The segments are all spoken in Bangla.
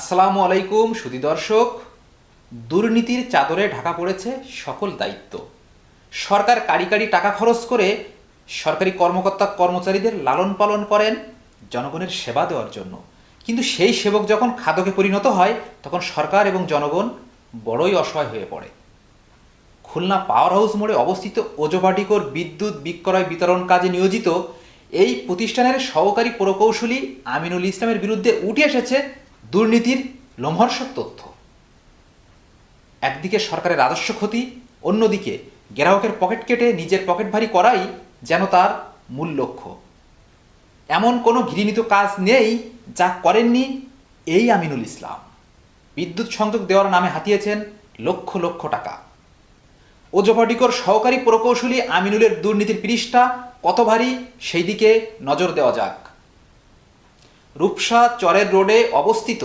আসসালামু আলাইকুম, সুধী দর্শক। দুর্নীতির চাদরে ঢাকা পড়েছে সকল দায়িত্ব। সরকার কারি কারি টাকা খরচ করে সরকারি কর্মকর্তা কর্মচারীদের লালন পালন করেন জনগণের সেবা দেওয়ার জন্য। কিন্তু সেই সেবক যখন খাদকে পরিণত হয়, তখন সরকার এবং জনগণ বড়ই অসহায় হয়ে পড়ে। খুলনা পাওয়ার হাউস মোড়ে অবস্থিত ওজোপাটিকোর বিদ্যুৎ বিক্রয় বিতরণ কাজে নিয়োজিত এই প্রতিষ্ঠানের সহকারী প্রকৌশলী আমিনুল ইসলামের বিরুদ্ধে উঠে এসেছে দুর্নীতির লোমহর্ষক তথ্য। একদিকে সরকারের রাজস্ব ক্ষতি, অন্যদিকে গ্রাহকের পকেট কেটে নিজের পকেট ভারী করাই যেন তার মূল লক্ষ্য। এমন কোনো ঘৃণিত কাজ নেই যা করেননি এই আমিনুল ইসলাম। বিদ্যুৎ সংযোগ দেওয়ার নামে হাতিয়েছেন লক্ষ লক্ষ টাকা। ওজোপাটিকর সহকারী প্রকৌশলী আমিনুলের দুর্নীতির পৃষ্ঠা কত ভারী সেই দিকে নজর দেওয়া যাক। রূপসা চরের রোডে অবস্থিত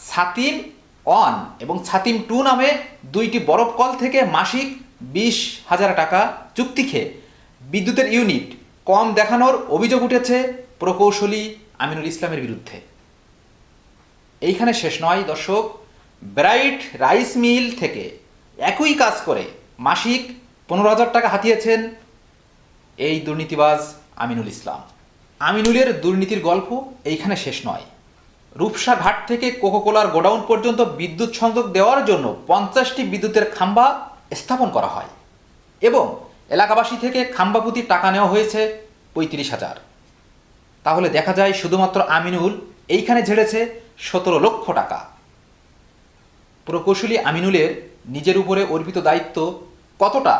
ছাতিম ওয়ান এবং ছাতিম টু নামে দুইটি বরফ কল থেকে মাসিক বিশ হাজার টাকা চুক্তি খেয়ে বিদ্যুতের ইউনিট কম দেখানোর অভিযোগ উঠেছে প্রকৌশলী আমিনুল ইসলামের বিরুদ্ধে। এইখানে শেষ নয়, দর্শক। ব্রাইট রাইস মিল থেকে একই কাজ করে মাসিক পনেরো হাজার টাকা হাতিয়েছেন এই দুর্নীতিবাজ আমিনুল ইসলাম। আমিনুলের দুর্নীতির গল্প এইখানে শেষ নয়। রূপসা ঘাট থেকে কোকোকোলার গোডাউন পর্যন্ত বিদ্যুৎ সংযোগ দেওয়ার জন্য পঞ্চাশটি বিদ্যুতের খাম্বা স্থাপন করা হয় এবং এলাকাবাসী থেকে খাম্বা প্রতি টাকা নেওয়া হয়েছে পঁয়ত্রিশ হাজার। তাহলে দেখা যায় শুধুমাত্র আমিনুল এইখানে ঝেড়েছে সতেরো লক্ষ টাকা। প্রকৌশলী আমিনুলের নিজের উপরে অর্পিত দায়িত্ব কতটা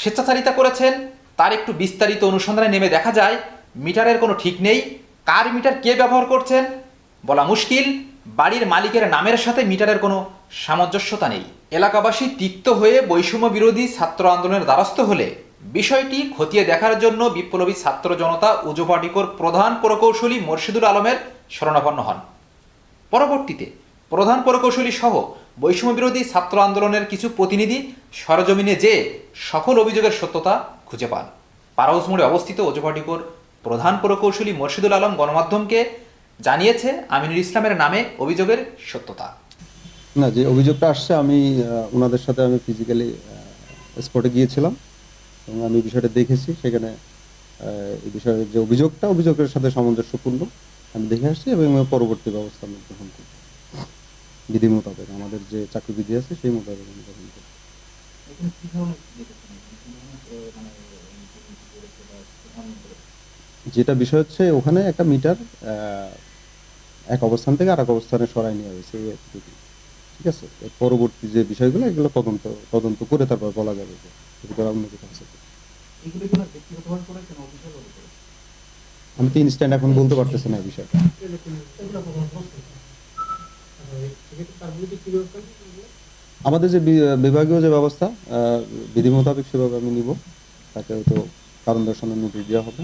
স্বেচ্ছাচারিতা করেছেন তার একটু বিস্তারিত অনুসন্ধানে নেমে দেখা যায় মিটারের কোনো ঠিক নেই। কার মিটার কে ব্যবহার করছেন? বলা মুশকিল। বাড়ির মালিকের নামের সাথে মিটারের কোনো সামঞ্জস্যতা নেই। এলাকাবাসী তিক্ত হয়ে বৈষম্য বিরোধী ছাত্র আন্দোলনের দ্বারস্থ হলে বিষয়টি খতিয়ে দেখার জন্য বিপ্লবী ছাত্র জনতা উজোপাটিকর প্রধান প্রকৌশলী মোর্শেদুল আলমের শরণাপন্ন হন। পরবর্তীতে প্রধান প্রকৌশলী সহ বৈষম্য বিরোধী ছাত্র আন্দোলনের কিছু প্রতিনিধি সরজমিনে যে সকল অভিযোগের সত্যতা খুঁজে পান। পারাউস মোড়ে অবস্থিত ওজোপাটিকোর প্রধান প্রকৌশলী মোর্শেদুল আলম গণমাধ্যমকে জানিয়েছে আমিনুল ইসলামের নামে অভিযোগের সত্যতা। না যে অভিযোগটা আসছে আমি ওনাদের সাথে আমি ফিজিক্যালি স্পটে গিয়েছিলাম এবং আমি বিষয়টা দেখেছি। সেখানে এই বিষয়ের যে অভিযোগটা অভিযোগের সাথে সামঞ্জস্যপূর্ণ। আমি দেখে আসছি এবং আমি পরবর্তী ব্যবস্থা আমি গ্রহণ করব। বিধি মোতাবেক আমাদের যে চাকরি বিধি আছে সেই মোতাবেক আমি গ্রহণ করব। যেটা বিষয় হচ্ছে ওখানে একটা মিটার এক অবস্থান থেকে আরেক অবস্থানে সরাই নেওয়া হয়েছে এই ঠিক আছে? এর পরবর্তী যে বিষয়গুলো এগুলো তদন্ত তদন্ত করে তারপর বলা যাবে যে। এগুলো আমি তো ইনস্ট্যান্ট এখন বলতে পারতেছি না এই বিষয়টা? আমাদের যে বিভাগীয় যে ব্যবস্থা বিধি মোতাবেক সেভাবে আমি নিব। তাকে হয়তো কারণ দর্শনের নোটিশ দেওয়া হবে।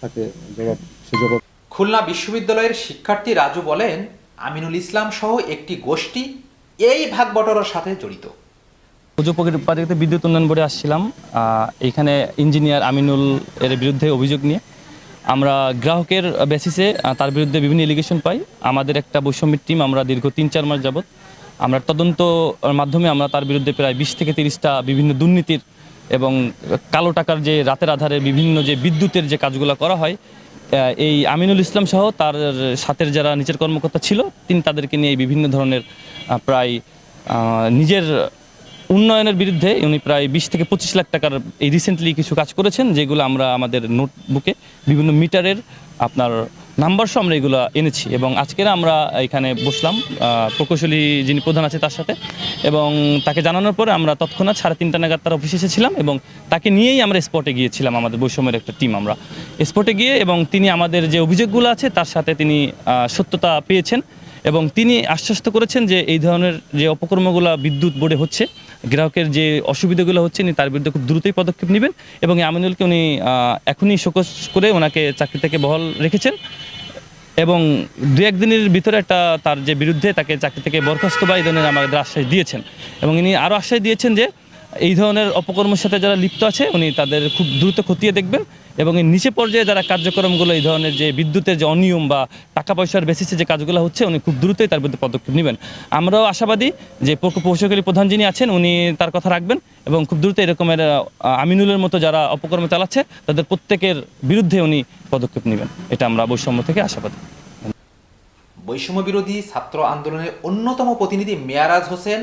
তাকে জবাব সে জবাব খুলনা বিশ্ববিদ্যালয়ের শিক্ষার্থী রাজু বলেন আমিনুল ইসলাম সহ একটি গোষ্ঠী এই ভাগ বটরার সাথে জড়িত। পুজোপাড়িতে বিদ্যুৎ উন্নয়ন বোর্ডে আসছিলাম আহ, এইখানে ইঞ্জিনিয়ার আমিনুল এর বিরুদ্ধে অভিযোগ নিয়ে। আমরা গ্রাহকের বেসিসে তার বিরুদ্ধে বিভিন্ন এলিগেশন পাই। আমাদের একটা বৈষম্যের টিম আমরা দীর্ঘ তিন চার মাস যাবত আমরা তদন্ত মাধ্যমে আমরা তার বিরুদ্ধে প্রায় বিশ থেকে তিরিশটা বিভিন্ন দুর্নীতির এবং কালো টাকার যে রাতের আধারে বিভিন্ন যে বিদ্যুতের যে কাজগুলো করা হয় এই আমিনুল ইসলাম সহ তার সাথে যারা নিচের কর্মকর্তা ছিল, তিনি তাদেরকে নিয়ে বিভিন্ন ধরনের প্রায় নিজের উন্নয়নের বিরুদ্ধে উনি প্রায় বিশ থেকে পঁচিশ লাখ টাকার এই রিসেন্টলি কিছু কাজ করেছেন, যেগুলো আমরা আমাদের নোটবুকে বিভিন্ন মিটারের আপনার নাম্বার সহ আমরা এগুলো এনেছি এবং আজকের আমরা এখানে বসলাম প্রকৌশলী যিনি প্রধান আছে তার সাথে এবং তাকে জানানোর পরে আমরা তৎক্ষণাৎ সাড়ে তিনটা নাগাদ তার অফিসে এসেছিলাম এবং তাকে নিয়েই আমরা স্পটে গিয়েছিলাম, আমাদের বৈষম্যের একটা টিম আমরা। স্পটে গিয়ে এবং তিনি আমাদের যে অভিযোগগুলো আছে তার সাথে তিনি সত্যতা পেয়েছেন। এবং তিনি আশ্বস্ত করেছেন যে এই ধরনের যে অপকর্মগুলো বিদ্যুৎ বোর্ডে হচ্ছে, গ্রাহকের যে অসুবিধাগুলো হচ্ছে উনি তার বিরুদ্ধে খুব দ্রুতই পদক্ষেপ নেবেন এবং আমিনুলকে উনি এখনই শোকস করে ওনাকে চাকরি থেকে বহাল রেখেছেন এবং দু একদিনের ভিতরে একটা তার যে বিরুদ্ধে তাকে চাকরি থেকে বরখাস্ত বা এই ধরনের আমাদের আশ্বাস দিয়েছেন এবং ইনি আরও আশ্বাস দিয়েছেন যে এই ধরনের অপকর্মের সাথে যারা লিপ্ত আছে, উনি তাদের খুব দ্রুত খতিয়ে দেখবেন এবং এই নিচে পর্যায়ে যারা কার্যক্রমগুলো, এই ধরনের যে বিদ্যুতের যে অনিয়ম বা টাকা পয়সার বেসিসে যে কাজগুলো হচ্ছে, উনি খুব দ্রুতই তার বিরুদ্ধে পদক্ষেপ নেবেন। আমরাও আশাবাদী যে প্রকৌশলী প্রধান যিনি আছেন, উনি তার কথা রাখবেন এবং খুব দ্রুত এরকমের আমিনুলের মতো যারা অপকর্ম চালাচ্ছে, তাদের প্রত্যেকের বিরুদ্ধে উনি পদক্ষেপ নেবেন। এটা আমরা বৈষম্য থেকে আশাবাদী। বৈষম্য বিরোধী ছাত্র আন্দোলনের অন্যতম প্রতিনিধি মেয়ারাজ হোসেন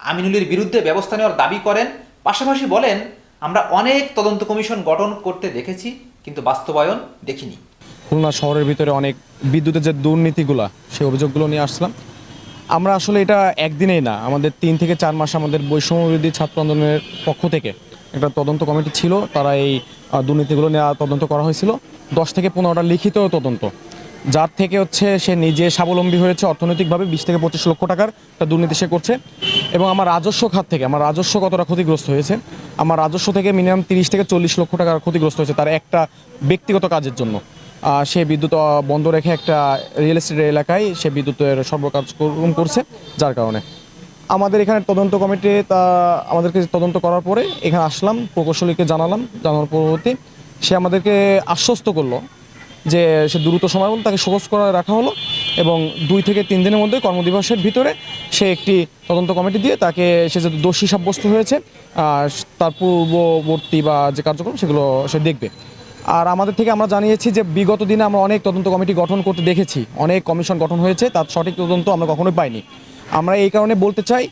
আমিনুলের বিরুদ্ধে ব্যবস্থা নেওয়ার দাবি করেন। পাশাপাশি বলেন, আমরা অনেক তদন্ত কমিশন গঠন করতে দেখেছি, কিন্তু বাস্তবায়ন দেখিনি। খুলনা শহরের ভিতরে অনেক বিদ্যুতের যে দুর্নীতিগুলা, সেই অভিযোগগুলো নিয়ে আসলাম। আমরা আসলে এটা একদিনেই না, আমাদের তিন থেকে চার মাস আমাদের বৈষম্য বিরোধী ছাত্র আন্দোলনের পক্ষ থেকে একটা তদন্ত কমিটি ছিল, তারা এই দুর্নীতিগুলো নিয়ে তদন্ত করা হয়েছিল। দশ থেকে পনেরোটা লিখিত তদন্ত। যার থেকে হচ্ছে সে নিজে স্বাবলম্বী হয়েছে অর্থনৈতিকভাবে, বিশ থেকে পঁচিশ লক্ষ টাকার একটা দুর্নীতি সে করছে। এবং আমার রাজস্ব খাত থেকে, আমার রাজস্ব কতটা ক্ষতিগ্রস্ত হয়েছে, আমার রাজস্ব থেকে মিনিমাম তিরিশ থেকে চল্লিশ লক্ষ টাকার ক্ষতিগ্রস্ত হয়েছে তার একটা ব্যক্তিগত কাজের জন্য। সে বিদ্যুৎ বন্ধ রেখে একটা রিয়েল এস্টেট এলাকায় সে বিদ্যুতের সর্বকার্যক্রম করছে, যার কারণে। আমাদের এখানে তদন্ত কমিটি, তা আমাদেরকে তদন্ত করার পরে এখানে আসলাম, প্রকৌশলীকে জানালাম, জানানোর পরবর্তী সে আমাদেরকে আশ্বস্ত করল যে সে দ্রুত সময় মধ্যে তাকে শোকজ করা রাখা হলো এবং দুই থেকে তিন দিনের মধ্যে কর্মদিবসের ভিতরে সে একটি তদন্ত কমিটি দিয়ে তাকে, সে যে দোষী সাব্যস্ত হয়েছে, আর তার পূর্ববর্তী বা যে কার্যক্রম সেগুলো সে দেখবে। আর আমাদের থেকে আমরা জানিয়েছি যে বিগত দিনে আমরা অনেক তদন্ত কমিটি গঠন করতে দেখেছি। অনেক কমিশন গঠন হয়েছে, তার সঠিক তদন্ত আমরা কখনোই পাইনি। আমরা এই কারণে বলতে চাই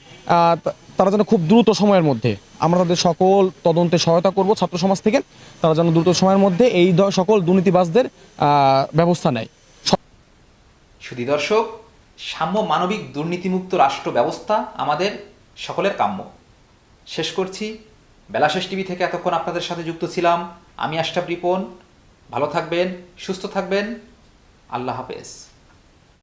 তারা যেন খুব দ্রুত সময়ের মধ্যে আমরা তাদের সকল তদন্তে সহায়তা করব ছাত্র সমাজ থেকে। তারা যেন দ্রুত সময়ের মধ্যে এই সকল দুর্নীতিবাজদের ব্যবস্থা নেয়। সুধী দর্শক, সাম্য মানবিক দুর্নীতিমুক্ত রাষ্ট্র ব্যবস্থা আমাদের সকলের কাম্য। শেষ করছি। বেলাশেষ টিভি থেকে এতক্ষণ আপনাদের সাথে যুক্ত ছিলাম আমি আশরাফ রিপন। ভালো থাকবেন, সুস্থ থাকবেন। আল্লাহ হাফেজ।